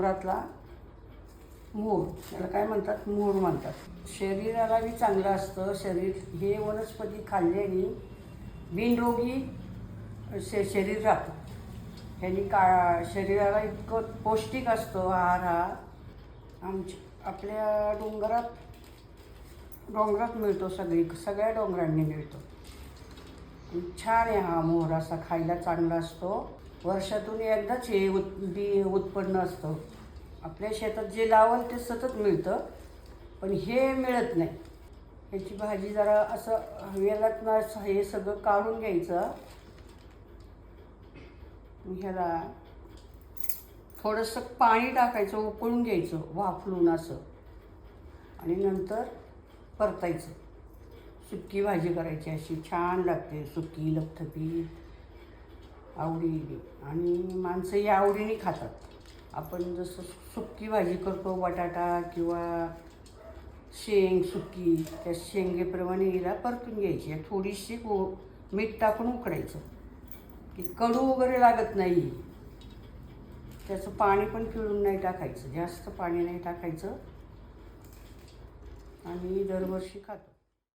डोंगरातला मोर त्याला काय म्हणतात? मोर म्हणतात. शरीराला बी चांगलं असतं. शरीर हे वनस्पती खाल्ल्याने बिनरोगी शे शरीर राहतं. ह्यानी का शरीराला इतकं पौष्टिक असतो आहार हा. आमच्या आपल्या डोंगरात डोंगरात मिळतो सगळी सगळ्या डोंगरांनी मिळतो. छान आहे हा मोहर असा खायला चांगला असतो. वर्षातून एकदाच हे उत् बी उत्पन्न असतं. आपल्या शेतात जे लावल ते सतत मिळतं पण हे मिळत नाही. ह्याची भाजी जरा असं वेलात ना हे सगळं काढून घ्यायचं. ह्याला थोडंसं पाणी टाकायचं उकळून घ्यायचं वाफलून असं. आणि नंतर परतायचं. सुकी भाजी करायची अशी छान लागते सुकी लपथपीत आवडीने. आणि माणसं या आवडीने खातात. आपण जसं सुकी भाजी करतो बटाटा किंवा शेंग सुकी त्या शेंगेप्रमाणे हिला परतून घ्यायची. थोडीशी गो मीठ टाकून उकडायचं. की कडू वगैरे लागत नाही. त्याचं पाणी पण पिळून नाही टाकायचं. जास्त पाणी नाही टाकायचं. आणि दरवर्षी खातो.